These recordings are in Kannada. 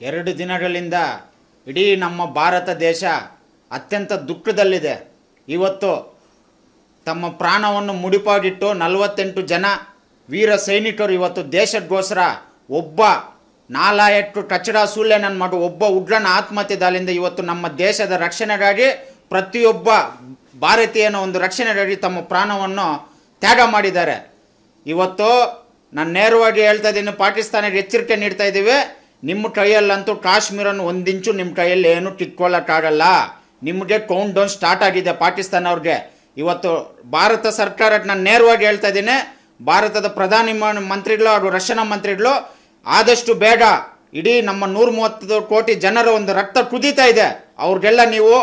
ಎರಡು ದಿನಗಳಿಂದ ಇಡೀ ನಮ್ಮ ಭಾರತ ದೇಶ ಅತ್ಯಂತ ದುಃಖದಲ್ಲಿದೆ. ಇವತ್ತು ತಮ್ಮ ಪ್ರಾಣವನ್ನು ಮುಡಿಪಾಗಿಟ್ಟು ನಲವತ್ತೆಂಟು ಜನ ವೀರ ಸೈನಿಕರು ಇವತ್ತು ದೇಶಕ್ಕೋಸ್ಕರ ಒಬ್ಬ ನಾಲಾಯಟ್ಟು ಕಚಡ ಸೂಳ್ಯನನ್ ಮಾಡು ಒಬ್ಬ ಉಗ್ರನ ಆತ್ಮಹತ್ಯೆ ದಾಲಿಂದ ಇವತ್ತು ನಮ್ಮ ದೇಶದ ರಕ್ಷಣೆಗಾಗಿ ಪ್ರತಿಯೊಬ್ಬ ಭಾರತೀಯನ ಒಂದು ರಕ್ಷಣೆಗಾಗಿ ತಮ್ಮ ಪ್ರಾಣವನ್ನು ತ್ಯಾಗ ಮಾಡಿದ್ದಾರೆ. ಇವತ್ತು ನಾನು ನೇರವಾಗಿ ಹೇಳ್ತಾ ಇದ್ದೀನಿ, ಪಾಕಿಸ್ತಾನಕ್ಕೆ ಎಚ್ಚರಿಕೆ ನೀಡ್ತಾ ಇದ್ದೀವಿ. ನಿಮ್ಮ ಕೈಯಲ್ಲಂತೂ ಕಾಶ್ಮೀರನ್ನು ಒಂದಿಂಚು ನಿಮ್ಮ ಕೈಯಲ್ಲಿ ಏನು ಕಿತ್ಕೊಳ್ಳೋಕ್ಕಾಗಲ್ಲ ನಿಮಗೆ ಕೌಂಟ್ ಡೌನ್ ಸ್ಟಾರ್ಟ್ ಆಗಿದೆ ಪಾಕಿಸ್ತಾನ ಅವ್ರಿಗೆ ಇವತ್ತು ಭಾರತ ಸರ್ಕಾರಕ್ಕೆ ನಾನು ನೇರವಾಗಿ ಹೇಳ್ತಾ ಇದ್ದೀನಿ. ಭಾರತದ ಪ್ರಧಾನಿ ಮಂತ್ರಿಗಳು ಹಾಗೂ ರಕ್ಷಣಾ ಮಂತ್ರಿಗಳು, ಆದಷ್ಟು ಬೇಗ ಇಡೀ ನಮ್ಮ ನೂರ ಮೂವತ್ತು ಕೋಟಿ ಜನರ ಒಂದು ರಕ್ತ ಕುದೀತಾ ಇದೆ. ಅವ್ರಿಗೆಲ್ಲ ನೀವು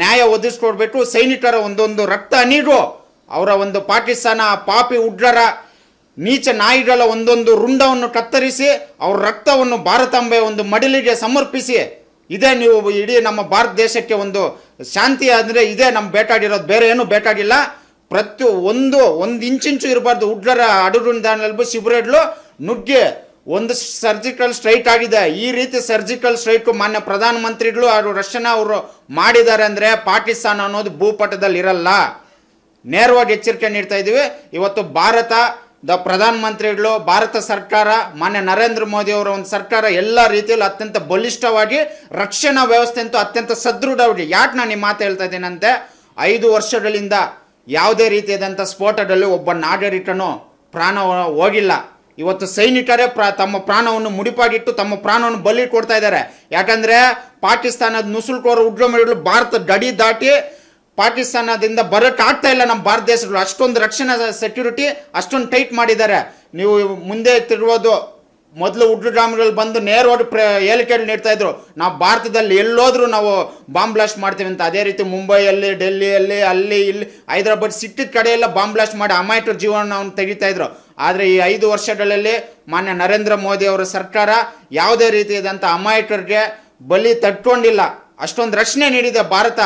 ನ್ಯಾಯ ಒದಗಿಸ್ಕೊಡ್ಬೇಕು. ಸೈನಿಕರ ಒಂದೊಂದು ರಕ್ತ ನೀಡು ಅವರ ಒಂದು ಪಾಕಿಸ್ತಾನ ಪಾಪಿ ಉಗ್ರರ ನೀಚ ನಾಯಿಗಳ ಒಂದೊಂದು ರುಂಡವನ್ನು ಕತ್ತರಿಸಿ, ಅವ್ರ ರಕ್ತವನ್ನು ಭಾರತಾಂಬೆಯ ಒಂದು ಮಡಿಲಿಗೆ ಸಮರ್ಪಿಸಿ, ಇದೇ ನೀವು ಇಡೀ ನಮ್ಮ ಭಾರತ ದೇಶಕ್ಕೆ ಒಂದು ಶಾಂತಿ ಅಂದರೆ ಇದೇ ನಮ್ಮ ಬೇಟಾಗಿರೋದು ಬೇರೆ ಏನೂ ಬೇಕಾಗಿಲ್ಲ. ಪ್ರತಿ ಒಂದು ಒಂದು ಇಂಚಿಂಚು ಇರಬಾರ್ದು. ಉಗ್ರರ ಅಡುಗುಂದಾನಲ್ಬು ಶಿಬಿರಡ್ಲು ನುಗ್ಗೆ ಒಂದು ಸರ್ಜಿಕಲ್ ಸ್ಟ್ರೈಟ್ ಆಗಿದೆ. ಈ ರೀತಿ ಸರ್ಜಿಕಲ್ ಸ್ಟ್ರೈಟ್ ಮಾನ್ಯ ಪ್ರಧಾನಮಂತ್ರಿಗಳು ಅವರು ರಷ್ಯನ ಅವರು ಮಾಡಿದ್ದಾರೆ ಅಂದರೆ ಪಾಕಿಸ್ತಾನ ಅನ್ನೋದು ಭೂಪಟದಲ್ಲಿ ಇರಲ್ಲ. ನೇರವಾಗಿ ಎಚ್ಚರಿಕೆ ನೀಡ್ತಾ ಇದ್ದೀವಿ. ಇವತ್ತು ಭಾರತದ ಪ್ರಧಾನಮಂತ್ರಿಗಳು ಭಾರತ ಸರ್ಕಾರ, ಮಾನ್ಯ ನರೇಂದ್ರ ಮೋದಿ ಅವರ ಒಂದು ಸರ್ಕಾರ ಎಲ್ಲ ರೀತಿಯಲ್ಲೂ ಅತ್ಯಂತ ಬಲಿಷ್ಠವಾಗಿ ರಕ್ಷಣಾ ವ್ಯವಸ್ಥೆ ಅಂತೂ ಅತ್ಯಂತ ಸದೃಢವಾಗಿ, ಯಾಕೆ ನಾನು ಈ ಮಾತು ಹೇಳ್ತಾ ಇದ್ದೀನಂತೆ? ಐದು ವರ್ಷಗಳಿಂದ ಯಾವುದೇ ರೀತಿಯಾದಂಥ ಸ್ಫೋಟದಲ್ಲಿ ಒಬ್ಬ ನಾಗರಿಕನು ಪ್ರಾಣ ಹೋಗಿಲ್ಲ. ಇವತ್ತು ಸೈನಿಕರೇ ಪ್ರ, ತಮ್ಮ ಪ್ರಾಣವನ್ನು ಮುಡಿಪಾಗಿಟ್ಟು ತಮ್ಮ ಪ್ರಾಣವನ್ನು ಬಲಿ ಕೊಡ್ತಾ ಇದ್ದಾರೆ. ಯಾಕಂದರೆ ಪಾಕಿಸ್ತಾನದ ನುಸುಲ್ಕೋರ ಉಗ್ರಮಿಗಳು ಭಾರತ ಗಡಿ ದಾಟಿ ಪಾಕಿಸ್ತಾನದಿಂದ ಬರಕ್ ಆಗ್ತಾ ಇಲ್ಲ ನಮ್ಮ ಭಾರತ ದೇಶಗಳು. ಅಷ್ಟೊಂದು ರಕ್ಷಣಾ ಸೆಕ್ಯೂರಿಟಿ ಅಷ್ಟೊಂದು ಟೈಟ್ ಮಾಡಿದ್ದಾರೆ. ನೀವು ಮುಂದೆ ತಿರುವುದು ಮೊದಲು ಉಗ್ರಗಾಮಿಗಳು ಬಂದು ನೇರವಾಗಿ ಪ್ರ ಹೇಳಿಕೆಗಳು ನೀಡ್ತಾ ಇದ್ರು. ನಾವು ಭಾರತದಲ್ಲಿ ಎಲ್ಲೋದ್ರೂ ನಾವು ಬಾಂಬ್ ಬ್ಲಾಸ್ಟ್ ಮಾಡ್ತೀವಿ ಅಂತ. ಅದೇ ರೀತಿ ಮುಂಬೈಯಲ್ಲಿ, ಡೆಲ್ಲಿಯಲ್ಲಿ, ಅಲ್ಲಿ, ಇಲ್ಲಿ, ಹೈದರಾಬಾದ್ ಸಿಟ್ಟಿದ ಕಡೆಯೆಲ್ಲ ಬಾಂಬ್ ಬ್ಲಾಸ್ಟ್ ಮಾಡಿ ಅಮಾಯಕರ ಜೀವನವನ್ನು ತೆಗಿತಾ ಇದ್ರು. ಆದರೆ ಈ ಐದು ವರ್ಷಗಳಲ್ಲಿ ಮಾನ್ಯ ನರೇಂದ್ರ ಮೋದಿ ಅವರ ಸರ್ಕಾರ ಯಾವುದೇ ರೀತಿಯಾದಂಥ ಅಮಾಯಕರಿಗೆ ಬಲಿ ತಟ್ಕೊಂಡಿಲ್ಲ. ಅಷ್ಟೊಂದು ರಕ್ಷಣೆ ನೀಡಿದೆ ಭಾರತ.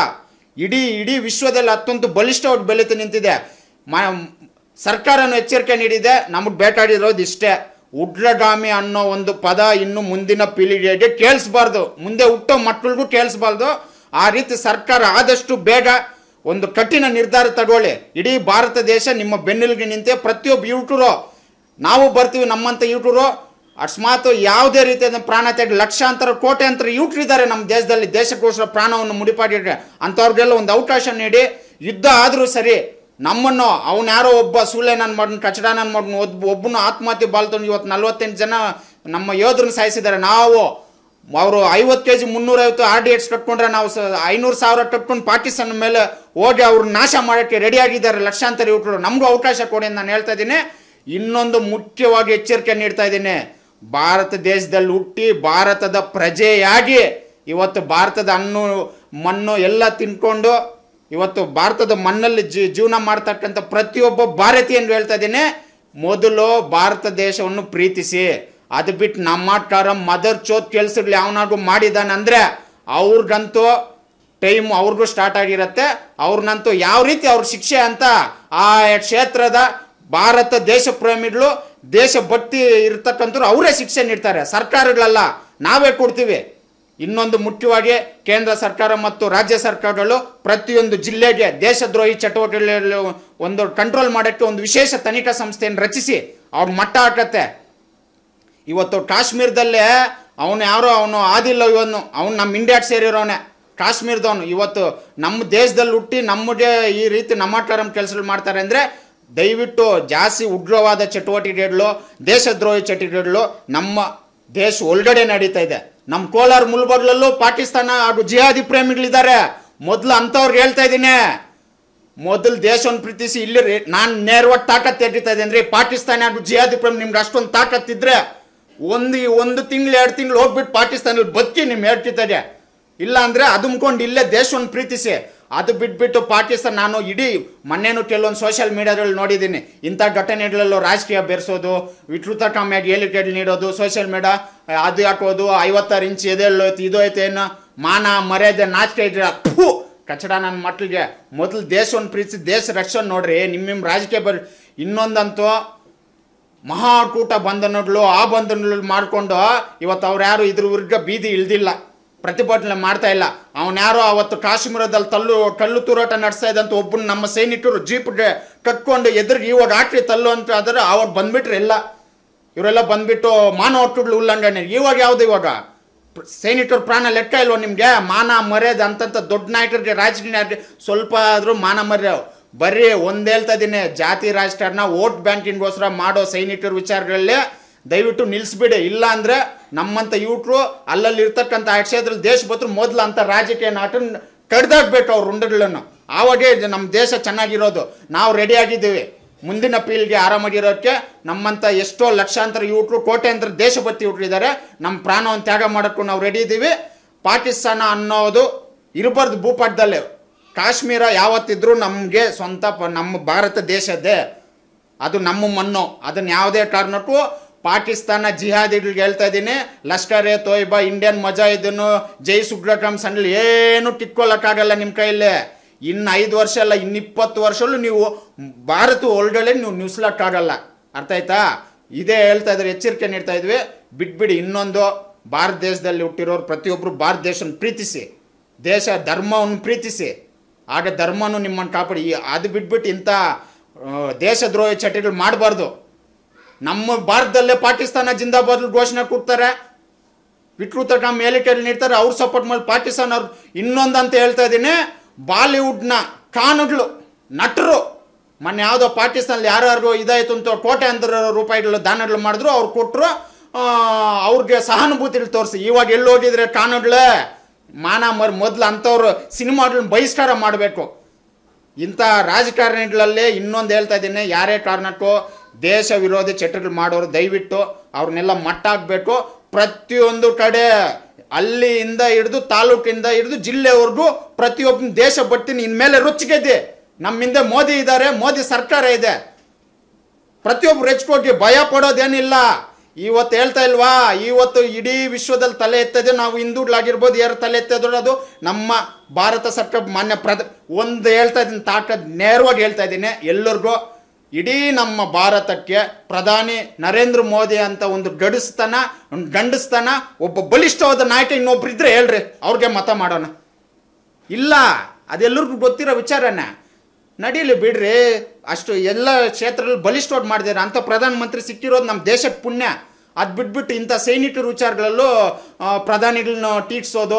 ಇಡೀ ಇಡೀ ವಿಶ್ವದಲ್ಲಿ ಅತ್ಯಂತ ಬಲಿಷ್ಠವಾಗಿ ಬೆಲೆತು ನಿಂತಿದೆ. ಮ, ಸರ್ಕಾರನ ಎಚ್ಚರಿಕೆ ನೀಡಿದೆ, ನಮಗೆ ಬೇಟಾಡಿರೋದು ಇಷ್ಟೇ. ಉಡ್ಲಗಾಮಿ ಅನ್ನೋ ಒಂದು ಪದ ಇನ್ನು ಮುಂದಿನ ಪೀಳಿಗೆಗೆ ಕೇಳಿಸ್ಬಾರ್ದು. ಮುಂದೆ ಹುಟ್ಟೋ ಮಕ್ಕಳಿಗೂ ಕೇಳಿಸ್ಬಾರ್ದು. ಆ ರೀತಿ ಸರ್ಕಾರ ಆದಷ್ಟು ಬೇಗ ಒಂದು ಕಠಿಣ ನಿರ್ಧಾರ ತಗೊಳ್ಳಿ. ಇಡೀ ಭಾರತ ದೇಶ ನಿಮ್ಮ ಬೆನ್ನೆಲುಗೆ ನಿಂತೆ ಪ್ರತಿಯೊಬ್ಬ ಯುವಕರು. ನಾವು ಬರ್ತೀವಿ ನಮ್ಮಂಥ ಯುವಕರು. ಅಕಸ್ಮಾತ್ ಯಾವುದೇ ರೀತಿಯಾದ ಪ್ರಾಣ ತೆಗೆದು ಲಕ್ಷಾಂತರ ಕೋಟ್ಯಾಂತರ ಅಂತರ ಇದ್ದಾರೆ ನಮ್ಮ ದೇಶದಲ್ಲಿ, ದೇಶಕ್ಕೋಸ್ಕರ ಪ್ರಾಣವನ್ನು ಮುಡಿಪಾಡಿದ್ರೆ ಅಂಥವ್ರಿಗೆಲ್ಲ ಒಂದು ಅವಕಾಶ ನೀಡಿ, ಯುದ್ಧ ಆದರೂ ಸರಿ, ನಮ್ಮನ್ನು ಅವನ್ಯಾರೋ ಒಬ್ಬ ಸೂಳೆ ನಾನು ಮಾಡ್ನು ಕಚಡ ನನ್ನ ಮಾಡ್ನು ಒಬ್ಬ ಒಬ್ಬನು ಆತ್ಮಹತ್ಯೆ ಬಾಲ್ತಂದು ಇವತ್ತು ನಲ್ವತ್ತೆಂಟು ಜನ ನಮ್ಮ ಯೋಧರನ್ನ ಸಾಯಿಸಿದ್ದಾರೆ. ನಾವು ಅವರು ಐವತ್ತು ಕೆ ಜಿ ಮುನ್ನೂರೈವತ್ತು ಆರ್ ಡಿ ಕಟ್ಕೊಂಡ್ರೆ ನಾವು ಸ ಐನೂರು ಸಾವಿರ ಕಟ್ಕೊಂಡು ಪಾಕಿಸ್ತಾನ ಮೇಲೆ ಹೋಗಿ ಅವ್ರನ್ನ ನಾಶ ಮಾಡೋಕ್ಕೆ ರೆಡಿ ಆಗಿದ್ದಾರೆ ಲಕ್ಷಾಂತರ ಯುವಕರು. ನಮಗೂ ಅವಕಾಶ ಕೊಡಿ ಅಂತ ನಾನು ಹೇಳ್ತಾ ಇದ್ದೀನಿ. ಇನ್ನೊಂದು ಮುಖ್ಯವಾಗಿ ಎಚ್ಚರಿಕೆ ನೀಡ್ತಾ ಇದ್ದೀನಿ. ಭಾರತ ದೇಶದಲ್ಲಿ ಹುಟ್ಟಿ ಭಾರತದ ಪ್ರಜೆಯಾಗಿ ಇವತ್ತು ಭಾರತದ ಹಣ್ಣು, ಮಣ್ಣು ಎಲ್ಲ ತಿನ್ಕೊಂಡು ಇವತ್ತು ಭಾರತದ ಮಣ್ಣಲ್ಲಿ ಜೀವನ ಮಾಡ್ತಕ್ಕಂಥ ಪ್ರತಿಯೊಬ್ಬ ಭಾರತೀಯನು ಹೇಳ್ತಾ ಇದ್ದೀನಿ, ಮೊದಲು ಭಾರತ ದೇಶವನ್ನು ಪ್ರೀತಿಸಿ. ಅದು ಬಿಟ್ಟು ನಮ್ಮ ಮದರ್ ಚೋತ್ ಕೆಲಸಗಳು ಯಾವನಾಗೂ ಮಾಡಿದಾನಂದ್ರೆ ಅವ್ರಿಗಂತೂ ಟೈಮ್ ಅವ್ರಿಗೂ ಸ್ಟಾರ್ಟ್ ಆಗಿರತ್ತೆ. ಅವ್ರನ್ನಂತೂ ಯಾವ ರೀತಿ ಅವ್ರ ಶಿಕ್ಷೆ ಅಂತ ಆ ಕ್ಷೇತ್ರದ ಭಾರತ ದೇಶ ಪ್ರೇಮಿಗಳು ದೇಶಭಕ್ತಿ ಇರ್ತಕ್ಕಂಥವ್ರು ಅವರೇ ಶಿಕ್ಷೆ ನೀಡ್ತಾರೆ, ಸರ್ಕಾರಗಳಲ್ಲ, ನಾವೇ ಕೊಡ್ತೀವಿ. ಇನ್ನೊಂದು ಮುಖ್ಯವಾಗಿ ಕೇಂದ್ರ ಸರ್ಕಾರ ಮತ್ತು ರಾಜ್ಯ ಸರ್ಕಾರಗಳು ಪ್ರತಿಯೊಂದು ಜಿಲ್ಲೆಗೆ ದೇಶದ್ರೋಹಿ ಚಟುವಟಿಕೆಗಳಲ್ಲಿ ಒಂದು ಕಂಟ್ರೋಲ್ ಮಾಡೋಕ್ಕೆ ಒಂದು ವಿಶೇಷ ತನಿಖಾ ಸಂಸ್ಥೆಯನ್ನು ರಚಿಸಿ, ಅವ್ರ ಮಟ್ಟ ಹಾಕತ್ತೆ. ಇವತ್ತು ಕಾಶ್ಮೀರದಲ್ಲೇ ಅವನು ಯಾರೋ ಅವನು ಆದಿಲ್ಲ ಇವನು, ಅವನು ನಮ್ಮ ಇಂಡಿಯಾಗೆ ಸೇರಿರೋನೆ. ಕಾಶ್ಮೀರದವನು, ಇವತ್ತು ನಮ್ಮ ದೇಶದಲ್ಲಿ ಹುಟ್ಟಿ ನಮಗೆ ಈ ರೀತಿ ನಮ್ಮ ಕೆಲಸಗಳು ಮಾಡ್ತಾರೆ ಅಂದರೆ ದಯವಿಟ್ಟು ಜಾಸ್ತಿ ಉಗ್ರವಾದ ಚಟುವಟಿಕೆಗಳು ದೇಶದ್ರೋಹಿ ಚಟುವಟಿಕೆಗಳು ನಮ್ಮ ದೇಶ ಒಳಗಡೆ ನಡೀತಾ ಇದೆ. ನಮ್ಮ ಕೋಲಾರ ಮುಲ್ಬಗ್ಲಲ್ಲೂ ಪಾಕಿಸ್ತಾನ ಹಾಗೂ ಜಿಹಾದಿ ಪ್ರೇಮಿಗಳಿದ್ದಾರೆ. ಮೊದಲು ಅಂಥವ್ರಿಗೆ ಹೇಳ್ತಾ ಇದ್ದೀನಿ. ಮೊದಲು ದೇಶವನ್ನು ಪ್ರೀತಿಸಿ ಇಲ್ಲಿ ನಾನು ನೇರವಾಗಿ ತಾಕತ್ ತೆಗಿತಾ ಇದ್ದೀನಿ ರೀ. ಪಾಕಿಸ್ತಾನ ಹಾಗೂ ಜಿಹಾದಿ ಪ್ರೇಮ್ ನಿಮ್ಗೆ ಅಷ್ಟೊಂದು ತಾಕತ್ತಿದ್ರೆ ಒಂದು ಒಂದು ತಿಂಗಳು, ಎರಡು ತಿಂಗಳು ಹೋಗ್ಬಿಟ್ಟು ಪಾಕಿಸ್ತಾನಲ್ಲಿ ಬದುಕಿ ನಿಮ್ಮ ಹೇಳ್ತಿದ್ದಾರೆ ಇಲ್ಲ ಅಂದರೆ ಅದುಮ್ಕೊಂಡು ಇಲ್ಲೇ ದೇಶವನ್ನು ಪ್ರೀತಿಸಿ. ಅದು ಬಿಟ್ಬಿಟ್ಟು ಪಾಕಿಸ್ತಾನ ನಾನು ಇಡೀ ಮೊನ್ನೆನೂ ಕೆಲವೊಂದು ಸೋಷಿಯಲ್ ಮೀಡಿಯಾದಲ್ಲಿ ನೋಡಿದ್ದೀನಿ. ಇಂಥ ಘಟನೆಗಳಲ್ಲೂ ರಾಜಕೀಯ ಬೆರೆಸೋದು, ವಿಕೃತ ಕಾಮ್ಯಾಗಿ ಹೇಳಿಕೆಗಳು ನೀಡೋದು ಸೋಷಿಯಲ್ ಮೀಡಿಯಾ ಅದು ಹಾಕೋದು, ಐವತ್ತಾರು ಇಂಚ್ ಎದೆಲ್ಲೋ ಇದು ಐತೆ ಏನು, ಮಾನ, ಮರ್ಯಾದೆ, ನಾಚಿಕೆ ಇದ್ರೆ ಫು, ಕಚಡ ನನ್ನ ಮಕ್ಕಳಿಗೆ ಮೊದಲು ದೇಶವನ್ನು ಪ್ರೀತಿಸಿ, ದೇಶ ರಕ್ಷಣೆ ನೋಡ್ರಿ ನಿಮ್ಮ ನಿಮ್ಮ ರಾಜಕೀಯ ಬರ್, ಇನ್ನೊಂದಂತೂ ಮಹಾಕೂಟ ಬಂಧನಗಳು, ಆ ಬಂಧನಗಳು ಮಾಡಿಕೊಂಡು ಇವತ್ತು ಅವ್ರು ಯಾರು ಇದ್ರ ಬೀದಿ ಇಳ್ದಿಲ್ಲ. ಪ್ರತಿಭಟನೆ ಮಾಡ್ತಾ ಇಲ್ಲ. ಅವನ್ಯಾರೋ ಅವತ್ತು ಕಾಶ್ಮೀರದಲ್ಲಿ ತಲ್ಲು, ಕಲ್ಲು ತೂರಾಟ ನಡೆಸ್ತಾ ಇದ್ದಂತ ಒಬ್ಬನ ನಮ್ಮ ಸೈನಿಕರು ಜೀಪ್ ಕಟ್ಕೊಂಡು ಎದುರಿಗೆ ಇವಾಗ ಆಟ್ರಿ ತಲ್ಲು ಅಂತ ಆದ್ರೆ ಅವಾಗ ಬಂದ್ಬಿಟ್ರೆ ಎಲ್ಲ ಇವರೆಲ್ಲ ಬಂದ್ಬಿಟ್ಟು ಮಾನವ ಹಕ್ಕುಗಳು ಉಲ್ಲಂಘನೆ. ಇವಾಗ ಯಾವ್ದು ಇವಾಗ? ಸೈನಿಕರು ಪ್ರಾಣ ಲೆಕ್ಕ ಇಲ್ವ ನಿಮಗೆ? ಮಾನ ಮರ್ಯಾದೆ ಅಂತಂತ ದೊಡ್ಡ ನಾಯಕರಿಗೆ, ರಾಜಕೀಯ ಸ್ವಲ್ಪ ಆದರೂ ಮಾನ ಮರ್ಯಾದೆ ಬರ್ರಿ ಒಂದೇಳ್ತಾ ಇದ್ದೀನಿ, ಜಾತಿ ರಾಜಕಾರಣ, ವೋಟ್ ಬ್ಯಾಂಕಿಂಗ್ಗೋಸ್ಕರ ಮಾಡೋ ಸೈನಿಕರ ವಿಚಾರಗಳಲ್ಲಿ ದಯವಿಟ್ಟು ನಿಲ್ಲಿಸ್ಬಿಡಿ ಇಲ್ಲ ಅಂದರೆ ನಮ್ಮಂಥ ಯೂಟ್ರು ಅಲ್ಲಲ್ಲಿ ಇರ್ತಕ್ಕಂಥ ಕ್ಷೇತ್ರದಲ್ಲಿ ದೇಶ ಬತ್ರು ಮೊದಲು ಅಂಥ ರಾಜಕೀಯ ನಾಟ ಕಡ್ದಾಕ್ಬೇಕು ಅವ್ರ ಉಂಡಗಳನ್ನು ಆವಾಗೇ ನಮ್ಮ ದೇಶ ಚೆನ್ನಾಗಿರೋದು. ನಾವು ರೆಡಿಯಾಗಿದ್ದೀವಿ ಮುಂದಿನ ಪೀಳಿಗೆ ಆರಾಮಾಗಿರೋಕ್ಕೆ ನಮ್ಮಂಥ ಎಷ್ಟೋ ಲಕ್ಷಾಂತರ ಯೂಟ್ರು, ಕೋಟ್ಯಾಂತರ ದೇಶಭಕ್ತಿ ಇದ್ದಾರೆ ನಮ್ಮ ಪ್ರಾಣವನ್ನು ತ್ಯಾಗ ಮಾಡೋಕ್ಕೂ ನಾವು ರೆಡಿ ಇದ್ದೀವಿ ಪಾಕಿಸ್ತಾನ ಅನ್ನೋದು ಇರಬಾರ್ದು ಭೂಪಾಠದಲ್ಲಿ ಕಾಶ್ಮೀರ ಯಾವತ್ತಿದ್ರೂ ನಮಗೆ ಸ್ವಂತ ನಮ್ಮ ಭಾರತ ದೇಶದ್ದೇ. ಅದು ನಮ್ಮ ಮಣ್ಣು. ಅದನ್ನು ಯಾವುದೇ ಕಾರಣಕ್ಕೂ ಪಾಕಿಸ್ತಾನ ಜಿಹಾದಿಗಳಿಗೆ ಹೇಳ್ತಾ ಇದ್ದೀನಿ, ಲಷ್ಕರ್ ಎ ತೋಯ್ಬಾ, ಇಂಡಿಯನ್ ಮಜಾ ಇದನ್ನು ಜೈ ಸುಗ್ರಕಮ್ ಸಂಡ್ಲಿ ಏನು ಟಿಕ್ಕೊಳ್ಳೋಕ್ಕಾಗಲ್ಲ ನಿಮ್ಮ ಕೈಯಲ್ಲಿ ಇನ್ನು ಐದು ವರ್ಷ ಅಲ್ಲ ಇನ್ನಿಪ್ಪತ್ತು ವರ್ಷಲ್ಲೂ ನೀವು ಭಾರತ ಒಳಗಡೆ ನೀವು ನಿಲ್ಸ್ಲಕ್ಕಾಗಲ್ಲ ಅರ್ಥ ಆಯ್ತಾ? ಇದೇ ಹೇಳ್ತಾ ಇದ್ರೆ ಎಚ್ಚರಿಕೆ ನೀಡ್ತಾ ಇದ್ವಿ. ಬಿಟ್ಬಿಡಿ, ಇನ್ನೊಂದು ಭಾರತ ದೇಶದಲ್ಲಿ ಹುಟ್ಟಿರೋರು ಪ್ರತಿಯೊಬ್ಬರು ಭಾರತ ದೇಶನ ಪ್ರೀತಿಸಿ. ದೇಶ ಧರ್ಮವನ್ನು ಪ್ರೀತಿಸಿ. ಆಗ ಧರ್ಮನು ನಿಮ್ಮನ್ನು ಕಾಪಾಡಿ. ಅದು ಬಿಟ್ಬಿಟ್ಟು ಇಂಥ ದೇಶದ್ರೋಹಿ ಚಟಗಳು ಮಾಡಬಾರ್ದು. ನಮ್ಮ ಭಾರತದಲ್ಲೇ ಪಾಕಿಸ್ತಾನ ಜಿಂದಾಬಾದ್ ಘೋಷಣೆ ಕೊಡ್ತಾರೆ ವಿಟ್ರು ನಮ್ಮ ಹೇಳಿಕೆಗಳು ನೀಡ್ತಾರೆ, ಅವ್ರು ಸಪೋರ್ಟ್ ಮಾಡಿ ಪಾಕಿಸ್ತಾನ ಅವ್ರು ಇನ್ನೊಂದು ಅಂತ ಹೇಳ್ತಾ ಇದ್ದೀನಿ, ಬಾಲಿವುಡ್ನ ಕಾನುಗಳು ನಟರು, ಮೊನ್ನೆ ಯಾವುದೋ ಪಾಕಿಸ್ತಾನಲ್ಲಿ ಯಾರ್ಯಾರು ಇದಾಯಿತು ಅಂತ ಕೋಟೆ ಅಂದ್ರ ರೂಪಾಯಿಗಳು ದಾನಗಳು ಮಾಡಿದ್ರು, ಅವ್ರು ಕೊಟ್ಟರು ಅವ್ರಿಗೆ ಸಹಾನುಭೂತಿಗಳು ತೋರಿಸಿ. ಇವಾಗ ಎಲ್ಲಿ ಹೋಗಿದ್ರೆ ಕಾನುಗಳೇ ಮಾನ ಮರ್, ಮೊದಲು ಅಂಥವ್ರು ಸಿನಿಮಾಗಳನ್ನ ಬಹಿಷ್ಕಾರ ಮಾಡಬೇಕು. ಇಂಥ ರಾಜಕಾರಣಿಗಳಲ್ಲೇ ಇನ್ನೊಂದು ಹೇಳ್ತಾ ಇದ್ದೀನಿ, ಯಾರೇ ಕಾರಣಕ್ಕೂ ದೇಶ ವಿರೋಧಿ ಚಟಗಳು ಮಾಡೋರು ದಯವಿಟ್ಟು ಅವ್ರನ್ನೆಲ್ಲ ಮಟ್ಟ ಹಾಕ್ಬೇಕು ಪ್ರತಿಯೊಂದು ಕಡೆ ಅಲ್ಲಿಯಿಂದ ಹಿಡಿದು ತಾಲೂಕಿಂದ ಹಿಡಿದು ಜಿಲ್ಲೆವರೆಗೂ ಪ್ರತಿಯೊಬ್ಬನ ದೇಶ ಭಕ್ತಿನ ಇನ್ಮೇಲೆ ರುಚಿಗೆದ್ದೆ ಹಿಂದೆ ಮೋದಿ ಇದ್ದಾರೆ, ಮೋದಿ ಸರ್ಕಾರ ಇದೆ. ಪ್ರತಿಯೊಬ್ಬರು ರೆಚ್ಕೋಟಿ ಭಯ ಪಡೋದೇನಿಲ್ಲ. ಇವತ್ತು ಹೇಳ್ತಾ ಇಲ್ವಾ? ಇವತ್ತು ಇಡೀ ವಿಶ್ವದಲ್ಲಿ ತಲೆ ಎತ್ತದೆ ನಾವು ಹಿಂದೂಗಳಾಗಿರ್ಬೋದು, ಯಾರು ತಲೆ ಎತ್ತದಿರೋದು ನಮ್ಮ ಭಾರತ ಸರ್ಕಾರ ಮಾನ್ಯ ಪ್ರದ ಒಂದು ಹೇಳ್ತಾ ಇದ್ದೀನಿ ತಾಕದ್ ನೇರವಾಗಿ ಹೇಳ್ತಾ ಇದ್ದೀನಿ. ಎಲ್ಲರಿಗೂ ಇಡೀ ನಮ್ಮ ಭಾರತಕ್ಕೆ ಪ್ರಧಾನಿ ನರೇಂದ್ರ ಮೋದಿ ಅಂತ ಒಂದು ಗಡಿಸ್ತನ, ಒಂದು ಗಂಡಸ್ತನ, ಒಬ್ಬ ಬಲಿಷ್ಠವಾದ ನಾಯಕ ಇನ್ನೊಬ್ರು ಇದ್ರೆ ಹೇಳ್ರಿ, ಅವ್ರಿಗೆ ಮತ ಮಾಡೋಣ. ಇಲ್ಲ ಅದೆಲ್ಲರಿಗೂ ಗೊತ್ತಿರೋ ವಿಚಾರನ. ನಡೀಲಿ ಬಿಡ್ರಿ, ಅಷ್ಟು ಎಲ್ಲ ಕ್ಷೇತ್ರದಲ್ಲಿ ಬಲಿಷ್ಠವಾಗಿ ಮಾಡಿದಾರೆ. ಅಂಥ ಪ್ರಧಾನಮಂತ್ರಿ ಸಿಕ್ಕಿರೋದು ನಮ್ಮ ದೇಶಕ್ಕೆ ಪುಣ್ಯ. ಅದು ಬಿಟ್ಬಿಟ್ಟು ಇಂಥ ಸೈನಿಕರ ವಿಚಾರಗಳಲ್ಲೂ ಪ್ರಧಾನಿಗಳನ್ನ ಟೀಕ್ಸೋದು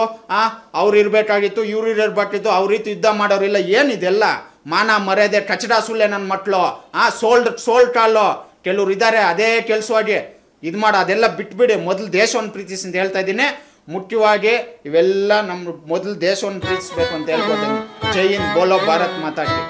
ಅವ್ರು ಇರಬೇಕಾಗಿತ್ತು, ಇವ್ರು ಇರಬೇಕಾಗಿತ್ತು, ಅವ್ರ ರೀತಿ ಯುದ್ಧ ಮಾಡೋರಿಲ್ಲ, ಏನಿದೆಲ್ಲ? ಮಾನ ಮರ್ಯಾದೆ ಕಚಡ ಸುಳ್ಳೆ ನನ್ನ ಮಟ್ಲು. ಆ ಸೋಲ್ಡ್ ಸೋಲ್ಡ್ ಕಾಲು. ಕೆಲವ್ರು ಇದ್ದಾರೆ ಅದೇ ಕೆಲಸವಾಗಿ. ಇದು ಮಾಡ, ಅದೆಲ್ಲ ಬಿಟ್ಬಿಡಿ. ಮೊದಲು ದೇಶವನ್ನು ಪ್ರೀತಿಸಿ ಅಂತ ಹೇಳ್ತಾ ಇದ್ದೀನಿ. ಮುಖ್ಯವಾಗಿ ಇವೆಲ್ಲ ನಮ್ಮ ಮೊದಲು ದೇಶವನ್ನು ಪ್ರೀತಿಸ್ಬೇಕು ಅಂತ ಹೇಳ್ಕೊತೀನಿ ಜೈ ಹಿಂದ್, ಬೋಲೋ ಭಾರತ್ ಮಾತಾಡ್ತಿ